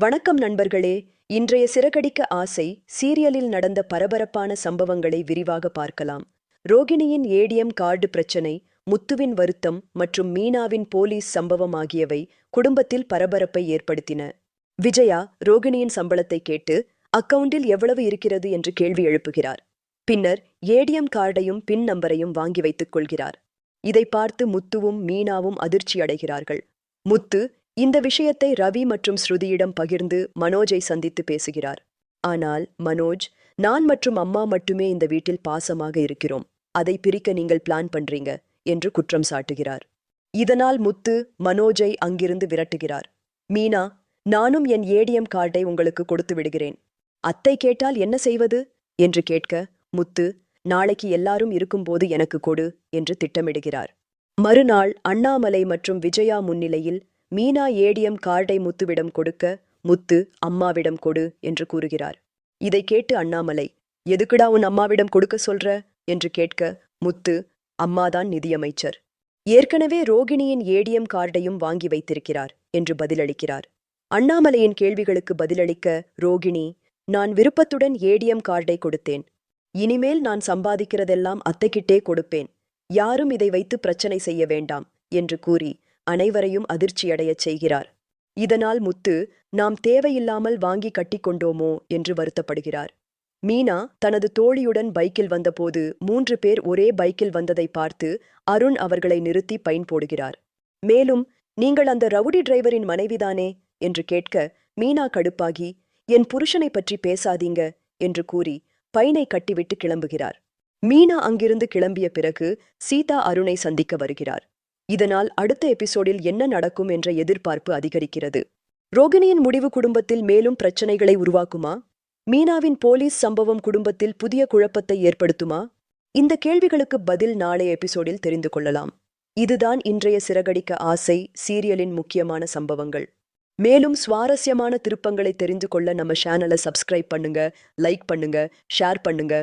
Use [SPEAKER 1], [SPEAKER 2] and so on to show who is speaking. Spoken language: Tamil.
[SPEAKER 1] வணக்கம் நண்பர்களே. இன்றைய சிறகடிக்க ஆசை சீரியலில் நடந்த பரபரப்பான சம்பவங்களை விரிவாக பார்க்கலாம். ரோகிணியின் ஏடிஎம் கார்டு பிரச்சனை முத்துவின் வருத்தம் மற்றும் மீனாவின் போலீஸ் சம்பவம் ஆகியவை குடும்பத்தில் பரபரப்பை ஏற்படுத்தின. விஜயா ரோகிணியின் சம்பளத்தை கேட்டு அக்கவுண்டில் எவ்வளவு இருக்கிறது? என்று கேள்வி எழுப்புகிறார். பின்னர் ஏடிஎம் கார்டையும் பின் நம்பரையும் வாங்கி வைத்துக் கொள்கிறார். இதை பார்த்து முத்துவும் மீனாவும் அதிர்ச்சி அடைகிறார்கள். முத்து இந்த விஷயத்தை ரவி மற்றும் ஸ்ருதியிடம் பகிர்ந்து மனோஜை சந்தித்து பேசுகிறார். ஆனால் மனோஜ் நான் மற்றும் அம்மா மட்டுமே இந்த வீட்டில் பாசமாக இருக்கிறோம். அதை பிரிக்க நீங்கள் பிளான் பண்றீங்க என்று குற்றம் சாட்டுகிறார். இதனால் முத்து மனோஜை அங்கிருந்து விரட்டுகிறார். மீனா நானும் என் ஏடிஎம் கார்டை உங்களுக்கு கொடுத்து விடுகிறேன். அத்தை கேட்டால் என்ன செய்வது? என்று கேட்க முத்து நாளைக்கு எல்லாரும் இருக்கும்போது எனக்கு கொடு என்று திட்டமிடுகிறார். மறுநாள் அண்ணாமலை மற்றும் விஜயா முன்னிலையில் மீனா ஏடிஎம் கார்டை முத்துவிடம் கொடுக்க முத்து அம்மாவிடம் கொடு என்று கூறுகிறார். இதை கேட்டு அண்ணாமலை எதுக்குடா உன் அம்மாவிடம் கொடுக்க சொல்ற? என்று கேட்க முத்து அம்மாதான் நிதியமைச்சர். ஏற்கனவே ரோகிணியின் ஏடிஎம் கார்டையும் வாங்கி வைத்திருக்கிறார் என்று பதிலளிக்கிறார். அண்ணாமலையின் கேள்விகளுக்கு பதிலளிக்க ரோகிணி நான் விருப்பத்துடன் ஏடிஎம் கார்டை கொடுத்தேன். இனிமேல் நான் சம்பாதிக்கிறதெல்லாம் அத்தைக்கிட்டே கொடுப்பேன். யாரும் இதை வைத்து பிரச்சனை செய்ய வேண்டாம் என்று கூறி அனைவரையும் அதிர்ச்சியடையச் செய்கிறார். இதனால் முத்து நாம் தேவையில்லாமல் வாங்கி கட்டிக்கொண்டோமோ என்று வருத்தப்படுகிறார். மீனா தனது தோழியுடன் பைக்கில் வந்தபோது மூன்று பேர் ஒரே பைக்கில் வந்ததை பார்த்து அருண் அவர்களை நிறுத்தி பைன் போடுகிறார். மேலும் நீங்கள் அந்த ரவுடி டிரைவரின் மனைவிதானே என்று கேட்க மீனா கடுப்பாகி என் புருஷனை பற்றி பேசாதீங்க என்று கூறி பைனை கட்டிவிட்டு கிளம்புகிறார். மீனா அங்கிருந்து கிளம்பிய பிறகு சீதா அருணை சந்திக்க வருகிறார். இதனால் அடுத்த எபிசோடில் என்ன நடக்கும் என்ற எதிர்பார்ப்பு அதிகரிக்கிறது. ரோகிணியின் முடிவு குடும்பத்தில் மேலும் பிரச்சனைகளை உருவாக்குமா? மீனாவின் போலீஸ் சம்பவம் குடும்பத்தில் புதிய குழப்பத்தை ஏற்படுத்துமா? இந்த கேள்விகளுக்கு பதில் நாளைய எபிசோடில் தெரிந்து கொள்ளலாம். இதுதான் இன்றைய சிறகடிக்க ஆசை சீரியலின் முக்கியமான சம்பவங்கள். மேலும் சுவாரஸ்யமான திருப்பங்களை தெரிந்து கொள்ள நம்ம சேனலை சப்ஸ்கிரைப் பண்ணுங்க லைக் பண்ணுங்க ஷேர் பண்ணுங்க.